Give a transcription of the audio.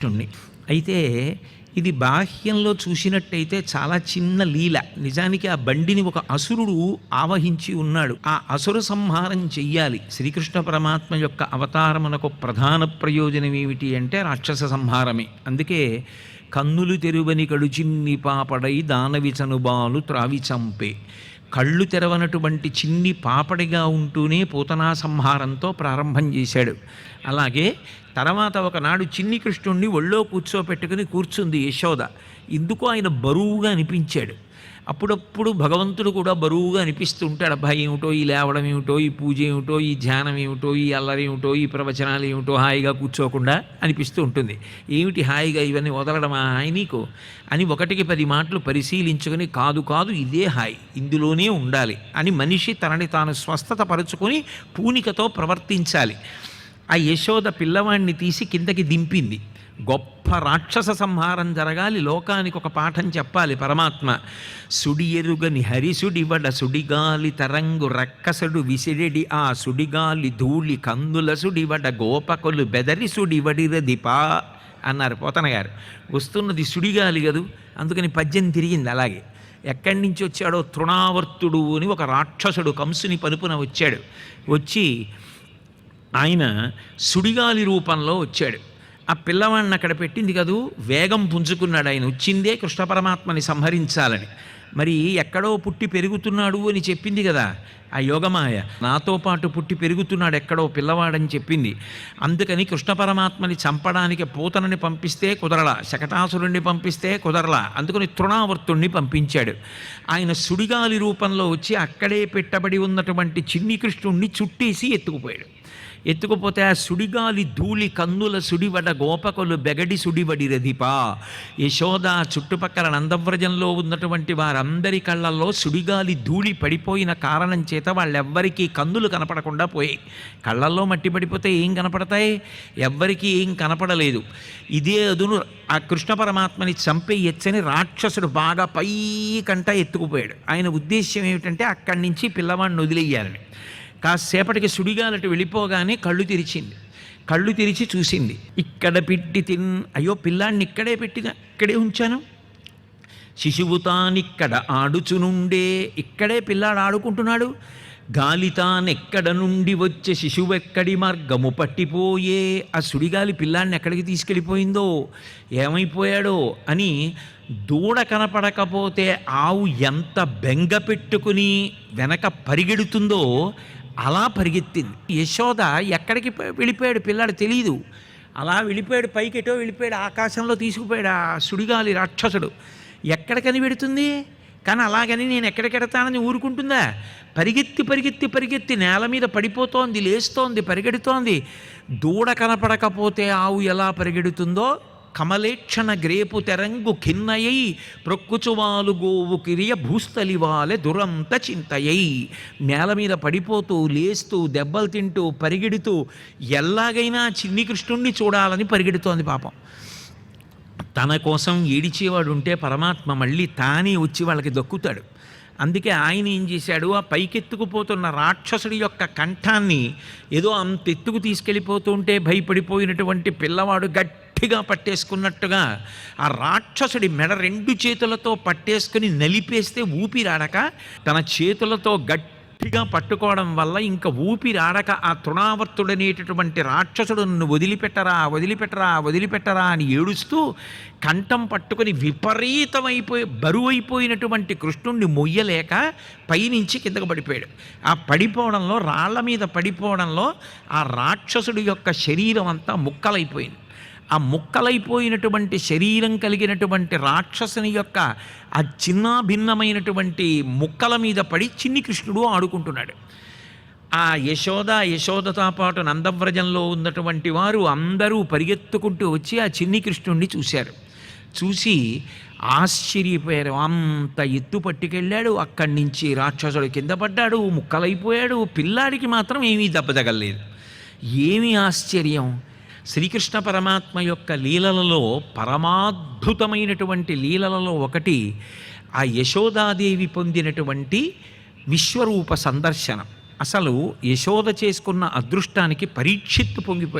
కృష్ణుణ్ణి అయితే ఇది బాహ్యంలో చూసినట్టయితే చాలా చిన్న లీల. నిజానికి ఆ బండిని ఒక అసురుడు ఆవహించి ఉన్నాడు. ఆ అసుర సంహారం చెయ్యాలి. శ్రీకృష్ణ పరమాత్మ యొక్క అవతారమునకు ప్రధాన ప్రయోజనం ఏమిటి అంటే రాక్షస సంహారమే. అందుకే కన్నులు తెరువని కడుచిన్ని పాపడై దానవి చనుబాలు త్రావి చంపే కళ్ళు తెరవనటువంటి చిన్ని పాపడిగా ఉంటూనే పూతనా సంహారంతో ప్రారంభం చేశాడు. అలాగే తర్వాత ఒకనాడు చిన్ని కృష్ణుణ్ణి ఒళ్ళో కూర్చోపెట్టుకుని కూర్చుంది యశోద. ఇందుకు ఆయన బరువుగా అనిపించాడు. అప్పుడప్పుడు భగవంతుడు కూడా బరువుగా అనిపిస్తూ ఉంటాడు అబ్బాయి ఏమిటో ఈ లేవడం ఏమిటో ఈ పూజ ఏమిటో ఈ ధ్యానం ఏమిటో ఈ అల్లరి ఏమిటో ఈ ప్రవచనాలు ఏమిటో హాయిగా కూర్చోకుండా అనిపిస్తూ ఉంటుంది. ఏమిటి హాయిగా ఇవన్నీ వదలడమా హాయి నీకు? అని ఒకటికి పది మాటలు పరిశీలించుకొని కాదు కాదు ఇదే హాయి ఇందులోనే ఉండాలి అని మనిషి తనని తాను స్వస్థత పరుచుకొని పూనికతో ప్రవర్తించాలి. ఆ యశోద పిల్లవాడిని తీసి కిందకి దింపింది. గొప్ప రాక్షస సంహారం జరగాలి లోకానికి ఒక పాఠం చెప్పాలి పరమాత్మ. సుడి ఎరుగని హరిసుడివడ సుడిగాలి తరంగు రక్కసడు విసిరెడి ఆ సుడిగాలి ధూళి కందుల సుడివడ గోపకులు బెదరి సుడివడిరదిపా అన్నారు పోతన గారు. వస్తున్నది సుడిగాలి కదూ? అందుకని పద్యం తిరిగింది అలాగే. ఎక్కడి నుంచి వచ్చాడో తృణావర్తుడు అని ఒక రాక్షసుడు కంసుని పలుపున వచ్చాడు. వచ్చి ఆయన సుడిగాలి రూపంలో వచ్చాడు. ఆ పిల్లవాడిని అక్కడ పెట్టింది కదూ వేగం పుంజుకున్నాడు ఆయన. వచ్చిందే కృష్ణ పరమాత్మని సంహరించాలని. మరి ఎక్కడో పుట్టి పెరుగుతున్నాడు అని చెప్పింది కదా ఆ యోగమాయ. నాతో పాటు పుట్టి పెరుగుతున్నాడు ఎక్కడో పిల్లవాడని చెప్పింది. అందుకని కృష్ణ పరమాత్మని చంపడానికి పూతనని పంపిస్తే కుదరలా శకటాసురుణ్ణి పంపిస్తే కుదరల. అందుకని తృణావర్తుణ్ణి పంపించాడు. ఆయన సుడిగాలి రూపంలో వచ్చి అక్కడే పెట్టబడి ఉన్నటువంటి చిన్ని కృష్ణుణ్ణి చుట్టేసి ఎత్తుకుపోయాడు. ఎత్తుకుపోతే ఆ సుడిగాలి ధూళి కందుల సుడివడ గోపకులు బెగడి సుడివడి రధిపా యశోద చుట్టుపక్కల నందవ్రజంలో ఉన్నటువంటి వారందరి కళ్ళల్లో సుడిగాలి ధూళి పడిపోయిన కారణం చేత వాళ్ళెవ్వరికీ కందులు కనపడకుండా పోయాయి. కళ్ళల్లో మట్టి పడిపోతే ఏం కనపడతాయి? ఎవ్వరికీ ఏం కనపడలేదు. ఇదే అదును ఆ కృష్ణ పరమాత్మని చంపేయచ్చని రాక్షసుడు బాగా పై కంట ఎత్తుకుపోయాడు. ఆయన ఉద్దేశ్యం ఏమిటంటే అక్కడి నుంచి పిల్లవాడిని వదిలేయాలని. కాసేపటికి సుడిగాలటి వెళ్ళిపోగానే కళ్ళు తెరిచింది. కళ్ళు తెరిచి చూసింది. ఇక్కడ పెట్టి తిన్ అయ్యో పిల్లాడిని ఇక్కడే పెట్టి ఇక్కడే ఉంచాను. శిశువు తానిక్కడ ఆడుచునుండే ఇక్కడే పిల్లాడు ఆడుకుంటున్నాడు. గాలి తానెక్కడ నుండి వచ్చే శిశువెక్కడి మార్గము పట్టిపోయే ఆ సుడిగాలి పిల్లాడిని ఎక్కడికి తీసుకెళ్ళిపోయిందో ఏమైపోయాడో అని దూడ కనపడకపోతే ఆవు ఎంత బెంగ పెట్టుకుని వెనక పరిగెడుతుందో అలా పరిగెత్తింది. యశోద ఎక్కడికి వెళ్ళిపోయాడు పిల్లాడు తెలియదు అలా వెళ్ళిపోయాడు పైకెటో వెళ్ళిపోయాడు ఆకాశంలో తీసుకుపోయాడు ఆ సుడిగాలి రాక్షసుడు. ఎక్కడికని పెడుతుంది కానీ అలాగని నేను ఎక్కడికెడతానని ఊరుకుంటుందా? పరిగెత్తి పరిగెత్తి పరిగెత్తి నేల మీద పడిపోతోంది లేస్తోంది పరిగెడుతోంది. దూడ కనపడకపోతే ఆవు ఎలా పరిగెడుతుందో కమలేక్షణ గ్రేపు తెరంగు ఖిన్నయై ప్రొక్కుచువాలు గోవు కిరియ భూస్థలివాలె దురంత చింతయై. నేల మీద పడిపోతూ లేస్తూ దెబ్బలు తింటూ పరిగెడుతూ ఎలాగైనా చిన్ని కృష్ణుణ్ణి చూడాలని పరిగెడుతోంది పాపం. తన కోసం ఏడిచేవాడు ఉంటే పరమాత్మ మళ్ళీ తానే వచ్చి వాళ్ళకి దక్కుతాడు. అందుకే ఆయన ఏం చేశాడు? ఆ పైకెత్తుకుపోతున్న రాక్షసుడి యొక్క కంఠాన్ని ఏదో అంత ఎత్తుకు తీసుకెళ్ళిపోతుంటే భయపడిపోయినటువంటి పిల్లవాడు గట్టి గట్టిగా పట్టేసుకున్నట్టుగా ఆ రాక్షసుడి మెడ రెండు చేతులతో పట్టేసుకుని నలిపేస్తే ఊపిరాడక తన చేతులతో గట్టిగా పట్టుకోవడం వల్ల ఇంకా ఊపిరాడక ఆ తృణావర్తుడనేటటువంటి రాక్షసుడు నన్ను వదిలిపెట్టరా వదిలిపెట్టరా వదిలిపెట్టరా అని ఏడుస్తూ కంఠం పట్టుకొని విపరీతమైపోయి బరువైపోయినటువంటి కృష్ణుణ్ణి మొయ్యలేక పైనుంచి కిందకు పడిపోయాడు. ఆ పడిపోవడంలో రాళ్ళ మీద పడిపోవడంలో ఆ రాక్షసుడి యొక్క శరీరం అంతా ముక్కలైపోయింది. ఆ ముక్కలైపోయినటువంటి శరీరం కలిగినటువంటి రాక్షసుని యొక్క ఆ చిన్న భిన్నమైనటువంటి ముక్కల మీద పడి చిన్ని కృష్ణుడు ఆడుకుంటున్నాడు. ఆ యశోద యశోదతో పాటు నందవ్రజంలో ఉన్నటువంటి వారు అందరూ పరిగెత్తుకుంటూ వచ్చి ఆ చిన్ని కృష్ణుడిని చూశారు. చూసి ఆశ్చర్యపోయారు. అంత ఎత్తు పట్టుకెళ్ళాడు. అక్కడి నుంచి రాక్షసుడు కింద పడ్డాడు. ముక్కలైపోయాడు. పిల్లాడికి మాత్రం ఏమీ దెబ్బ తగలేదు ఏమి ఆశ్చర్యం? శ్రీకృష్ణ పరమాత్మ యొక్క లీలలలో పరమాద్భుతమైనటువంటి లీలలలో ఒకటి ఆ యశోదాదేవి పొందినటువంటి విశ్వరూప సందర్శనం. అసలు యశోద చేసుకున్న అదృష్టానికి పరీక్షిత్తు పొంగిపోయి